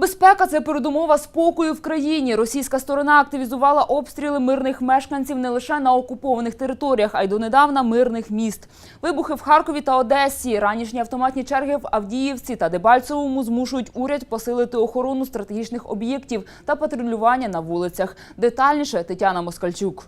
Безпека це передумова спокою в країні. Російська сторона активізувала обстріли мирних мешканців не лише на окупованих територіях, а й донедавна мирних міст. Вибухи в Харкові та Одесі, ранішні автоматні черги в Авдіївці та Дебальцевому змушують уряд посилити охорону стратегічних об'єктів та патрулювання на вулицях. Детальніше Тетяна Москальчук.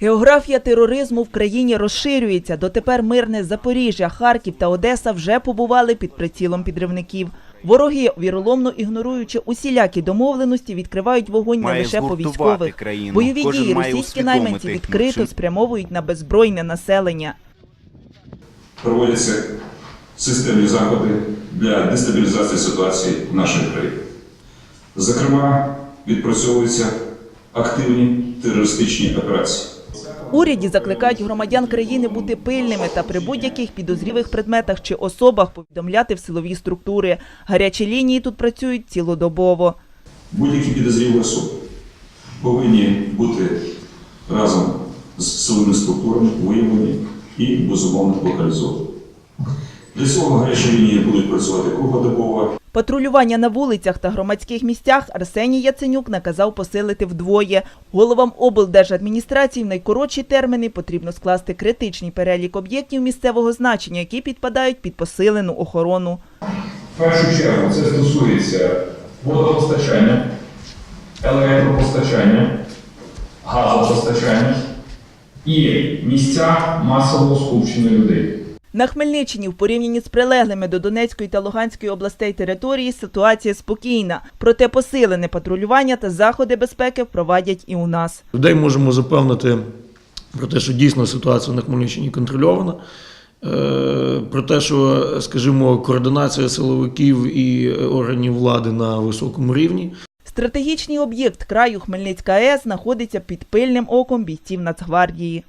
Географія тероризму в країні розширюється. Дотепер мирне Запоріжжя, Харків та Одеса вже побували під прицілом підривників. Вороги, віроломно ігноруючи усілякі домовленості, відкривають вогонь не лише по військових. країну. Бойові Кожен дії російські найманці відкрито що- спрямовують на беззбройне населення. проводяться системні заходи для дестабілізації ситуації в нашій країні. Зокрема, відпрацьовуються активні терористичні операції. Уряді закликають громадян країни бути пильними та при будь-яких підозрілих предметах чи особах повідомляти в силові структури. Гарячі лінії тут працюють цілодобово. Будь-які підозрілі особи повинні бути разом з силовими структурами виявлені і безумовно локалізовані. Для цього гарячі лінії будуть працювати круглодобово Патрулювання на вулицях та громадських місцях Арсеній Яценюк наказав посилити вдвоє. Головам облдержадміністрації в найкоротші терміни потрібно скласти критичний перелік об'єктів місцевого значення, які підпадають під посилену охорону. В першу чергу це стосується водопостачання, електропостачання, газопостачання і місця масового скупчення людей. На Хмельниччині в порівнянні з прилеглими до Донецької та Луганської областей території ситуація спокійна. Проте посилене патрулювання та заходи безпеки впровадять і у нас. Людей можемо запевнити про те, що дійсно ситуація на Хмельниччині контрольована. Е, Про те, що, скажімо, координація силовиків і органів влади на високому рівні. Стратегічний об'єкт краю Хмельницька АЕС знаходиться під пильним оком бійців Нацгвардії.